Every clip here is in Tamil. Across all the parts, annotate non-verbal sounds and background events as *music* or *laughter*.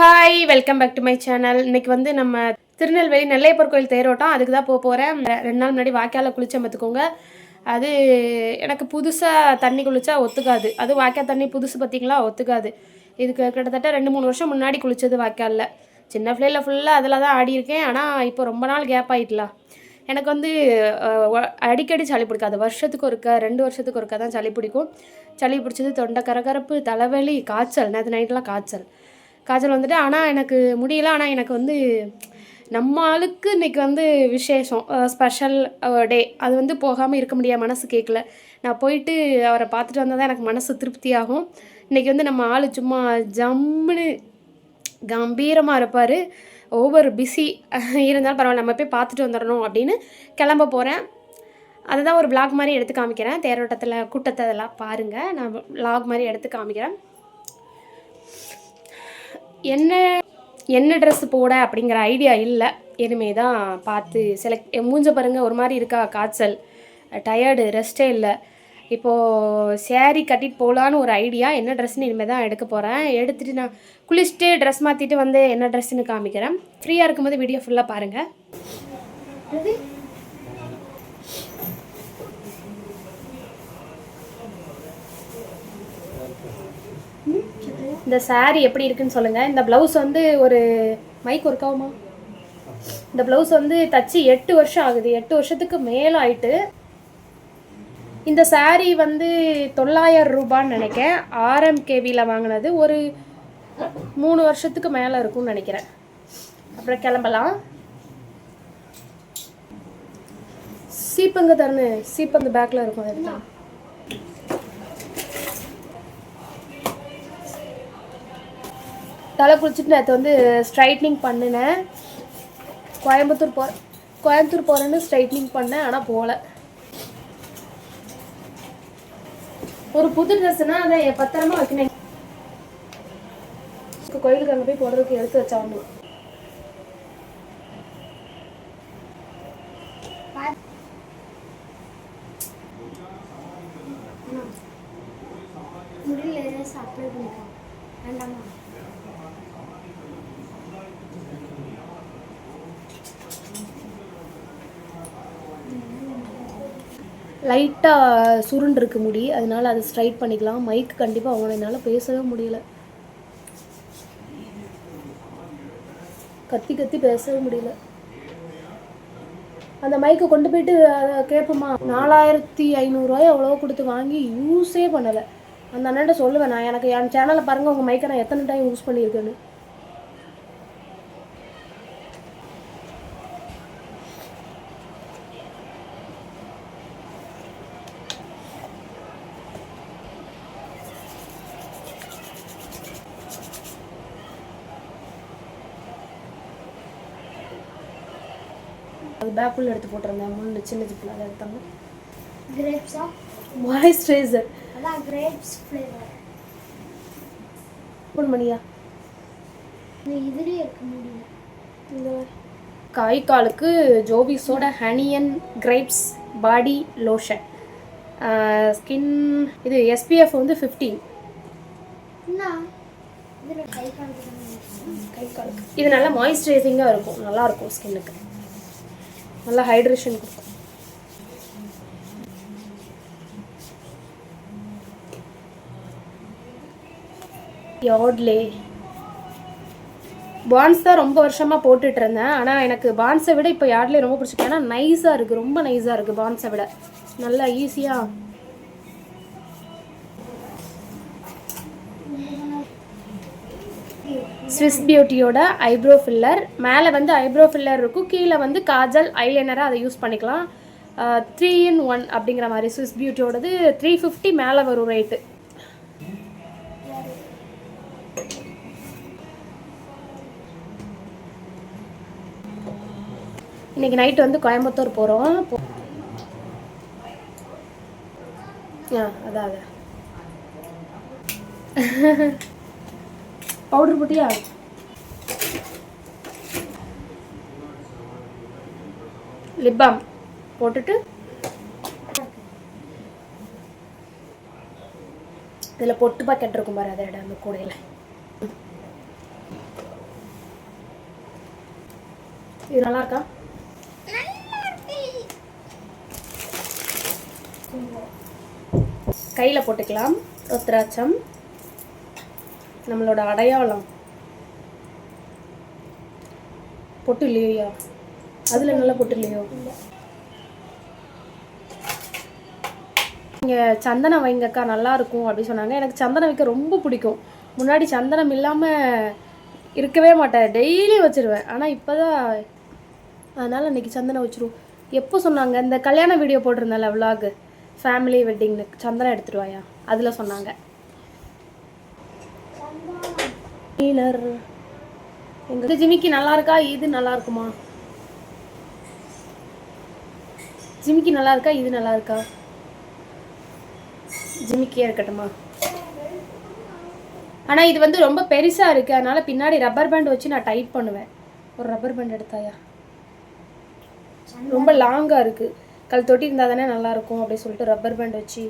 Hi welcome back to my channel இன்னைக்கு வந்து நம்ம திருநெல்வேலி நெல்லையப்பர் கோயில் தேரோட்டம். அதுக்கு தான் போக போகிறேன் ரெண்டு நாள் முன்னாடி வாய்க்கால குளிச்சம் பார்த்துக்கோங்க. அது எனக்கு புதுசாக தண்ணி குளிச்சா ஒத்துக்காது. அது வாய்க்கால் தண்ணி புதுசு பார்த்தீங்களா? ஒத்துக்காது. இதுக்கு கிட்டத்தட்ட ரெண்டு மூணு வருஷம் முன்னாடி குளிச்சது வாய்க்காலில். சின்ன பிள்ளையில ஃபுல்லாக அதில் தான் ஆடி இருக்கேன். ஆனால் இப்போ ரொம்ப நாள் கேப் ஆகிட்டலாம் எனக்கு வந்து அடிக்கடி சளி பிடிக்காது. வருஷத்துக்கு ஒருக்கா ரெண்டு வருஷத்துக்கு ஒருக்கா தான் சளி பிடிக்கும். சளி பிடிச்சது தொண்டை கரகரப்பு தலைவலி காய்ச்சல். நேற்று நைட்லாம் காய்ச்சல். காய்ச்சல் வந்துட்டு ஆனால் எனக்கு முடியல. ஆனால் எனக்கு வந்து நம்ம ஆளுக்கு இன்னைக்கு வந்து விசேஷம் ஸ்பெஷல் டே அது வந்து போகாமல் இருக்க முடியாது. மனசு கேட்கல நான் போயிட்டு அவரை பார்த்துட்டு வந்தால் தான் எனக்கு மனசு திருப்தியாகும். இன்றைக்கி வந்து நம்ம ஆள் சும்மா ஜம்முன்னு கம்பீரமாக இருப்பார். ஓவர் பிஸி *laughs* இருந்தாலும் பரவாயில்ல நம்ம போய் பார்த்துட்டு வந்துடணும் அப்படின்னு கிளம்ப போகிறேன் அதுதான் ஒரு vlog மாதிரி எடுத்து காமிக்கிறேன். தேரோட்டத்தில் கூட்டத்தை அதெல்லாம் பாருங்கள் நான் vlog மாதிரி எடுத்து காமிக்கிறேன். என்ன என்ன ட்ரெஸ் போட அப்படிங்கிற ஐடியா இல்லை. இனிமே தான் பார்த்து செலக்ட் மூஞ்ச பாருங்கள் ஒரு மாதிரி இருக்கா காய்ச்சல். டயர்டு ரெஸ்ட்டே இல்லை. இப்போது சேரீ கட்டிட்டு போகலான்னு ஒரு ஐடியா என்ன ட்ரெஸ்ன்னு இனிமேல் தான் எடுக்க போகிறேன் எடுத்துகிட்டு நான் குளிச்சுட்டு ட்ரெஸ் மாற்றிட்டு வந்து என்ன ட்ரெஸ்ஸுன்னு காமிக்கிறேன். ஃப்ரீயாக இருக்கும்போது வீடியோ ஃபுல்லாக பாருங்கள் இந்த சாரீ எப்படி இருக்குன்னு சொல்லுங்கள் இந்த ப்ளவுஸ் வந்து ஒரு மைக் ஒர்க் இந்த ப்ளவுஸ் வந்து தச்சு எட்டு வருஷம் ஆகுது. எட்டு வருஷத்துக்கு மேலே ஆயிட்டு இந்த சாரீ வந்து தொள்ளாயிரம் ரூபான்னு நினைக்கிறேன். ஆர்எம்கேவியில் வாங்கினது ஒரு மூணு வருஷத்துக்கு மேலே இருக்கும்னு நினைக்கிறேன். அப்புறம் கிளம்பலாம். சீப்பங்க தரணும் சீப்பந்து பேக்கில் இருக்கும். எடுத்தான் தலை குளிச்சுட்டு நேற்று வந்து ஸ்ட்ரைட்னிங் பண்ணினேன். கோயம்புத்தூர் போ கோயம்புத்தூர் போகிறேன்னு ஸ்ட்ரைட்னிங் பண்ணேன் ஆனால் போகல ஒரு புது ட்ரெஸ்னா அதை பத்திரமா வைக்கணும். கோயிலுக்கு அங்கே போய் போடுறதுக்கு எடுத்து வச்சாங்க ஒன்று முடியல அப்ளை பண்ணிக்கோ வேண்டாமா லைட்டாக சுருண்டிருக்கு முடி அதனால அதை ஸ்ட்ரைட் பண்ணிக்கலாம். மைக் கண்டிப்பாக அவங்கள என்னால் பேசவே முடியல. கத்தி கத்தி பேசவே முடியல. அந்த மைக்கை கொண்டு போயிட்டு அதை கேட்போமா நாலாயிரத்தி ஐநூறுரூவாய் அவ்வளோ கொடுத்து வாங்கி யூஸே பண்ணலை. அந்த அண்ணன்ட்ட சொல்லுவேன் நான் எனக்கு என் சேனலை பாருங்கள் உங்கள் மைக்கை நான் எத்தனை டைம் யூஸ் பண்ணியிருக்கேன்னு. பேக்குள்ள எடுத்து போட்டிருந்தேன். முன்னு சின்ன ஜிப்பில் அதை எடுத்தாங்க கிரேப்ஸா மாய்ஸ்சரைசர் அதான் கிரேப்ஸ் ஃப்ளேவர் ஓப்பன் பண்ணியா? இதுலேயே இருக்க முடியல இந்த. காய் காலுக்கு ஜோபிஸோட ஹனியன் கிரேப்ஸ் பாடி லோஷன். ஸ்கின் இது எஸ்பிஎஃப் வந்து ஃபிஃப்டீன் கை கை காலுக்கு இது நல்லா மாய்ஸ்சரைசிங்காக இருக்கும். நல்லா இருக்கும் ஸ்கின்னுக்கு நல்லா ஹைட்ரேஷன் கொடுக்கும் யார்ட்லே? பான்ஸ் தான் ரொம்ப வருஷமாக போட்டுட்டு இருந்தேன். ஆனால் எனக்கு பான்ஸை விட இப்போ யார்ட்லே ரொம்ப பிடிச்சிருக்கு. ஏன்னா நைஸாக இருக்குது ரொம்ப நைஸாக இருக்குது பான்ஸை விட. நல்லா ஈஸியாக ஸ்விஸ் பியூட்டியோட ஐப்ரோ ஃபில்லர் மேலே வந்து ஐப்ரோ ஃபில்லர் இருக்கும். கீழே வந்து காஜல் ஐலைனராக அதை யூஸ் பண்ணிக்கலாம். த்ரீ இன் ஒன் அப்படிங்கிற மாதிரி ஸ்விஸ் பியூட்டியோடது த்ரீ ஃபிஃப்டி மேலே வரும் ரேட்டு இன்னைக்கு நைட்டு வந்து கோயம்புத்தூர் போகிறோம் ஆ அதான் அதான் *laughs* பவுடர் போட்டியா லிப் பாம் போட்டுட்டு இதில் பொட்டு பாக்கெட் இருக்கும் பாரு அதை இடம் அந்த கூடையில். இது நல்லா இருக்கா? கையில் போட்டுக்கலாம். ருத்ராட்சம் நம்மளோட அடையாளம். பொட்டு இல்லையா? அதில் நல்லா பொட்டு இல்லையோ? நீங்கள் சந்தனம் வைங்கக்கா நல்லா இருக்கும் அப்படின்னு சொன்னாங்க. எனக்கு சந்தனம் வைக்க ரொம்ப பிடிக்கும். முன்னாடி சந்தனம் இல்லாமல் இருக்கவே மாட்டேன். டெய்லி வச்சுருவேன். ஆனால் இப்போ தான் அதனால் இன்னைக்கு சந்தனம் வச்சுருவோம். எப்போ சொன்னாங்க? இந்த கல்யாண வீடியோ போட்டிருந்தேன்ல விலாகு ஃபேமிலி வெட்டிங்னு சந்தனம் எடுத்துருவாயா அதில் சொன்னாங்க. டீலர் எங்க ஜிமிக்கி நல்லா இருக்கா? இது நல்லா இருக்குமா? ஜிமிக்கி நல்லா இருக்கா? இது நல்லா இருக்கா? ஜிமிக்கியே இருக்கட்டுமா? ஆனால் இது வந்து ரொம்ப பெருசாக இருக்குது அதனால பின்னாடி ரப்பர் பேண்ட் வச்சு நான் டைட் பண்ணுவேன். ஒரு ரப்பர் பேண்ட் எடுத்தாயா? ரொம்ப லாங்காக இருக்குது கல் தொட்டி இருந்தால் தானே நல்லாயிருக்கும் அப்படின்னு சொல்லிட்டு ரப்பர் பேண்ட் வச்சு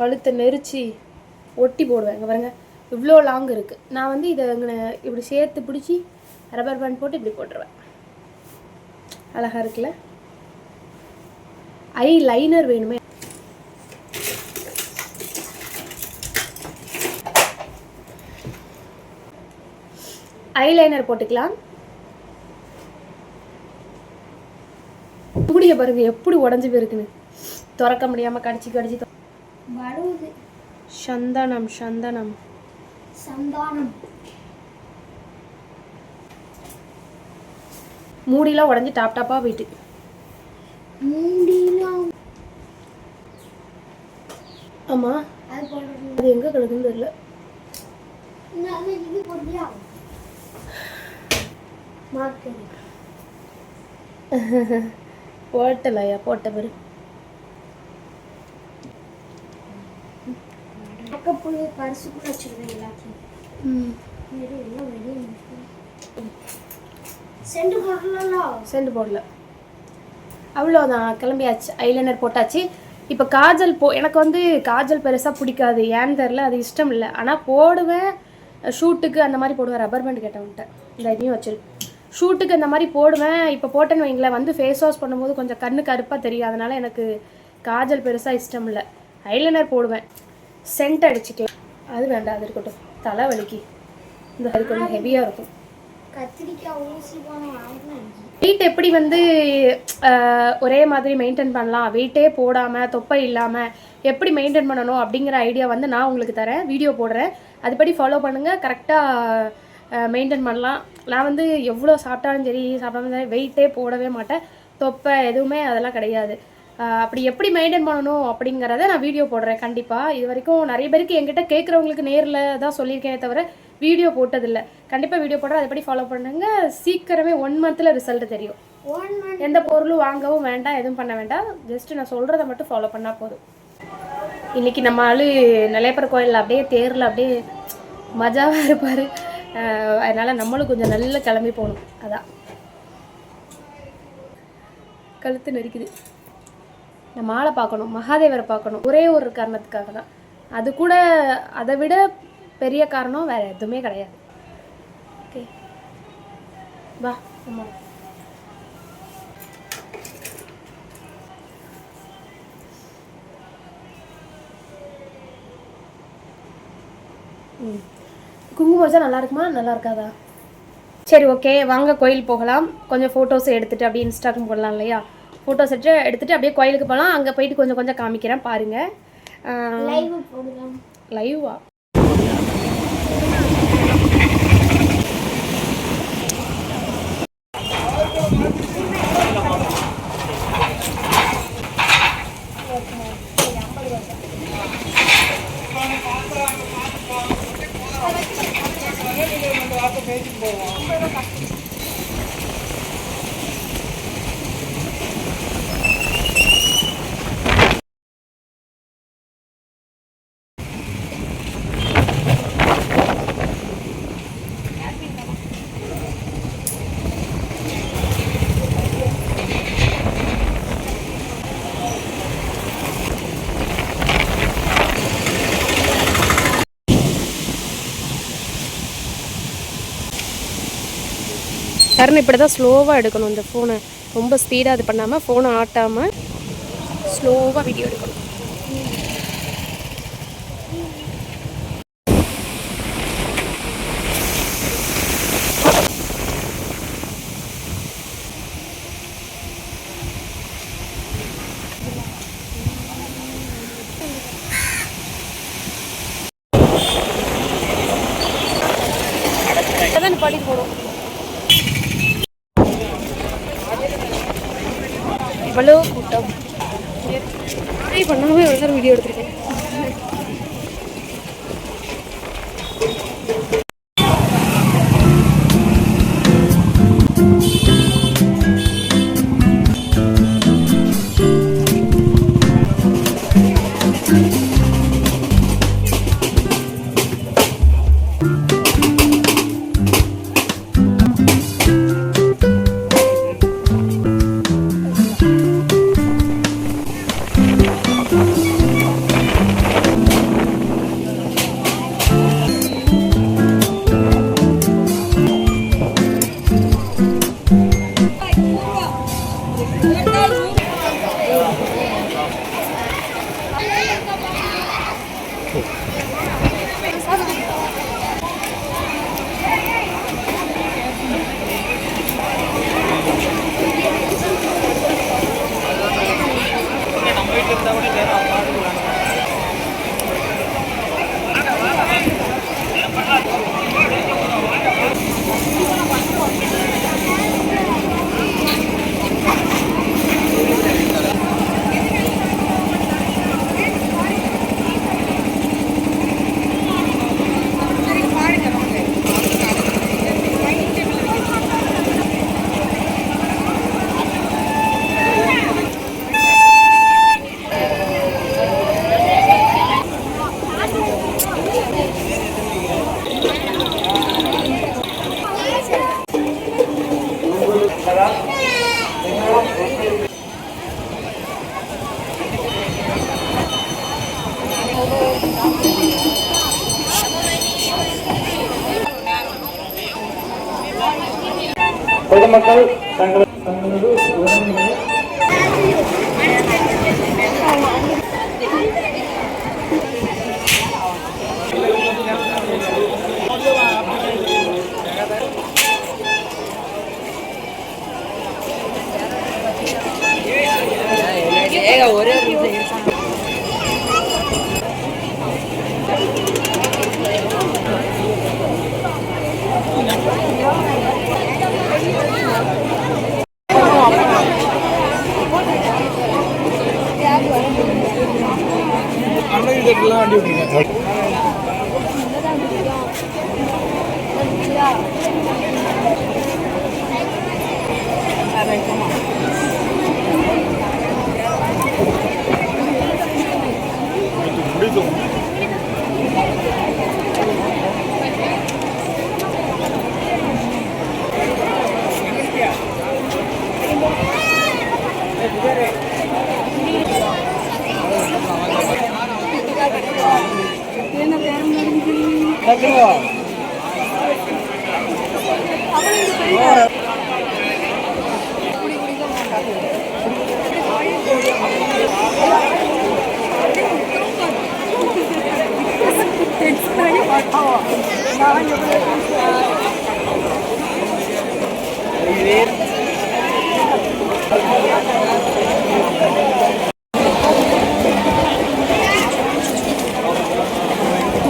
கழுத்தை நெரிச்சு ஒட்டி போடுவேன். இங்கே பாருங்க. இவ்வளோ லாங் இருக்குது நான் வந்து இதை இப்படி சேர்த்து பிடிச்சி ரப்பர் பேண்ட் போட்டு இப்படி போட்டுருவேன். அழகாக இருக்குல்ல? ஐ லைனர் வேணுமே. ஐலைனர் போட்டுக்கலாம். முடிய பாருங்க எப்படி உடஞ்சி போயிருக்குன்னு திறக்க முடியாம கடிச்சு கடிச்சு சந்தனம் சந்தனம். சந்தானம். மூடிலாம் உடஞ்சி டாப் டாப்பா போயிட்டு. மூடிலாம் ஆமா. அது எங்க கிடக்குன்னு தெரியல. *laughs* போட்டலையா? போட்ட பேரு மேக்கப்புள்ள பரிசுக்குள்ள வச்சிருக்கேன் எல்லாத்தையும். செண்டு போடலாம் சென்ட் போடல. அவ்வளோதான் கிளம்பியாச்சு. ஐலைனர் போட்டாச்சு. இப்போ காஜல் போ எனக்கு வந்து காஜல் பெருசாக பிடிக்காது. ஏன்னு தெரில அது இஷ்டம் இல்லை. ஆனால் போடுவேன். ஷூட்டுக்கு அந்த மாதிரி போடுவேன். ரப்பர் பேண்ட் கேட்டவன்ட்ட இந்த இதையும் வச்சிரு. ஷூட்டுக்கு அந்த மாதிரி போடுவேன். இப்போ போட்டேன்னு வைங்களேன். வந்து ஃபேஸ் வாஷ் பண்ணும்போது கொஞ்சம் கண்ணு கருப்பாக தெரியும். அதனால எனக்கு காஜல் பெருசாக இஷ்டம் இல்லை. ஐலைனர் போடுவேன். சென்ட் அடிச்சுக்கலாம் அது வேண்டாம் அது இருக்கட்டும். தலை வலிக்கு. இந்த அது கொஞ்சம் ஹெவியாக இருக்கும். வெயிட் எப்படி வந்து ஒரே மாதிரி மெயின்டைன் பண்ணலாம்? வெயிட்டே போடாமல் தொப்பை இல்லாமல் எப்படி மெயின்டைன் பண்ணணும் அப்படிங்கிற ஐடியா வந்து நான் உங்களுக்கு தரேன். வீடியோ போடுறேன். அதுபடி ஃபாலோ பண்ணுங்கள் கரெக்டாக மெயின்டைன் பண்ணலாம். நான் வந்து எவ்வளோ சாப்பிட்டாலும் சரி சாப்பிடாம சரி வெயிட்டே போடவே மாட்டேன். தொப்பை எதுவுமே அதெல்லாம் கிடையாது. அப்படி எப்படி மெயின்டைன் பண்ணணும் அப்படிங்கிறத நான் வீடியோ போடுறேன். கண்டிப்பாக இது வரைக்கும் நிறைய பேருக்கு என்கிட்ட கேட்குறவங்களுக்கு நேரில் தான் சொல்லியிருக்கேனே தவிர வீடியோ போட்டதில்லை. கண்டிப்பாக வீடியோ போடுறேன். அதுபடி ஃபாலோ பண்ணுங்க. சீக்கிரமே ஒன் மந்தில் ரிசல்ட் தெரியும். எந்த பொருளும் வாங்கவும் வேண்டாம் எதுவும் பண்ண வேண்டாம். ஜஸ்ட் நான் சொல்கிறத மட்டும் ஃபாலோ பண்ணால் போதும். இன்னைக்கு நம்ம ஆளு நிலையப்பர் கோயிலில் அப்படியே தேரில் அப்படியே மஜாவாக இருப்பார். அதனால் நம்மளும் கொஞ்சம் நல்ல கிளம்பி போகணும். அதான். கழுத்து நெரிக்குது. நான் மாலை பார்க்கணும் மகாதேவரை பார்க்கணும். ஒரே ஒரு காரணத்துக்காக தான். அது கூட அதை விட பெரிய காரணம் வேறு எதுவுமே கிடையாது. ஓகே வா அம்மா. ம். குங்குமம் வச்சா நல்லா இருக்குமா? நல்லா இருக்காதா? சரி ஓகே வாங்க கோயில் போகலாம். கொஞ்சம் ஃபோட்டோஸ் எடுத்துட்டு அப்படியே இன்ஸ்டாகிராம் போடலாம் இல்லையா? ஃபோட்டோ செட்டு எடுத்துட்டு அப்படியே கோயிலுக்கு போகலாம் அங்கே போயிட்டு கொஞ்சம் கொஞ்சம் காமிக்கிறேன். பாருங்கள் லைவா போவோம் லைவா கரண் இப்படி தான் ஸ்லோவாக எடுக்கணும் இந்த ஃபோனை ரொம்ப ஸ்பீடாக இது பண்ணாமல் ஃபோனை ஆட்டாமல் ஸ்லோவாக வீடியோ எடுக்கணும் அதான் பாடிட்டு போகணும் அவ்வளோ கூட்டம். ட்ரை பண்ணாமல் எவ்வளோ நேரம் வீடியோ எடுத்துருக்கேன் ahora.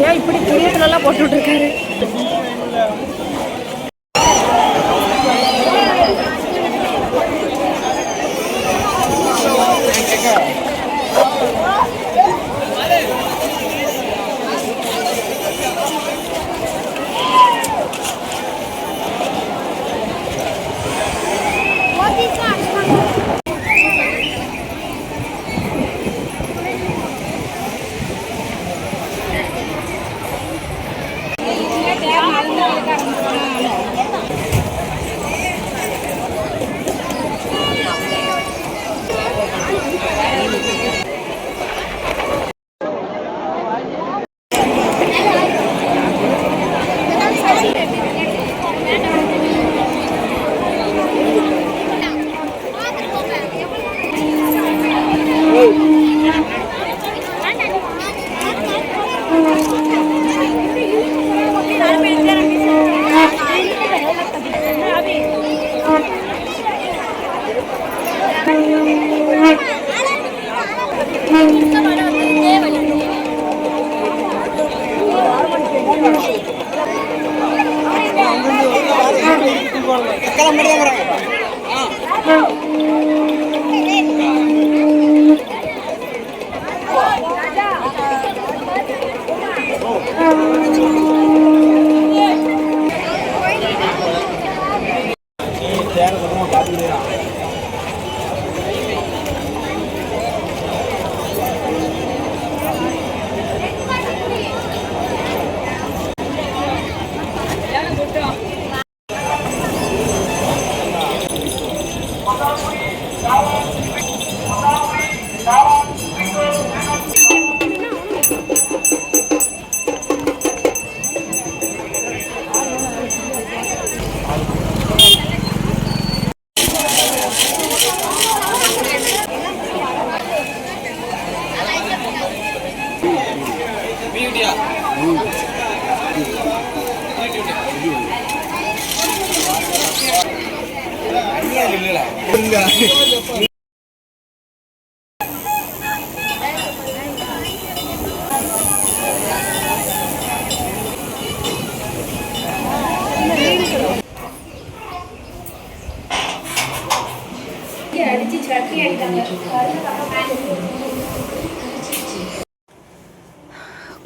ஏன் இப்படி கிளியர்லாம் போட்டுட்ருக்காரு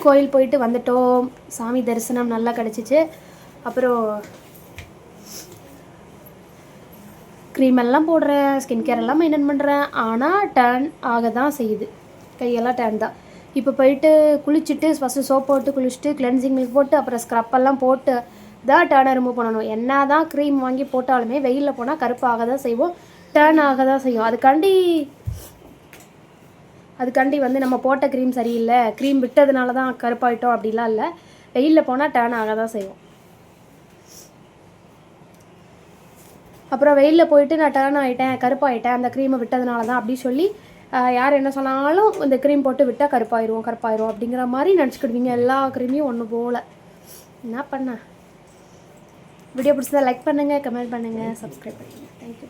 கோயில் போயிட்டு வந்துட்டோம். சாமி தரிசனம் நல்லா கிடச்சிச்சு. அப்புறம் க்ரீம் எல்லாம் போடுறேன். ஸ்கின் கேர் எல்லாம் மெயின்டைன் பண்ணுறேன் ஆனால் டேன் ஆக தான் செய்யுது. கையெல்லாம் டேன் தான். இப்போ போயிட்டு குளிச்சுட்டு ஃபஸ்ட்டு சோப் போட்டு குளிச்சுட்டு கிளென்சிங் மில்க் போட்டு அப்புறம் ஸ்க்ரப் எல்லாம் போட்டு தான் டேர்னை ரிமூவ் பண்ணணும். என்ன தான் க்ரீம் வாங்கி போட்டாலுமே வெயிலில் போனால் கருப்பாக தான் செய்வோம். டேர்ன் ஆக தான் செய்யும் அதுக்காண்டி அதுக்காண்டி வந்து நம்ம போட்ட க்ரீம் சரியில்லை. க்ரீம் விட்டதுனால தான் கருப்பாயிட்டோம் அப்படிலாம் இல்லை. வெயிலில் போனால் டேர்ன் ஆக தான் செய்வோம் அப்புறம் வெயிலில் போயிட்டு நான் டேர்ன் ஆகிட்டேன் கருப்பாயிட்டேன். அந்த க்ரீமை விட்டதுனால தான் அப்படி சொல்லி யார் என்ன சொன்னாலும் இந்த க்ரீம் போட்டு விட்டால் கருப்பாயிரும் கருப்பாயிரும் அப்படிங்கிற மாதிரி நினச்சிக்கிடுவீங்க. எல்லா க்ரீமையும் ஒன்று போல். என்ன பண்ண? வீடியோ பிடிச்சதா லைக் பண்ணுங்கள் கமெண்ட் பண்ணுங்கள் சப்ஸ்கிரைப் பண்ணுங்கள் தேங்க்யூ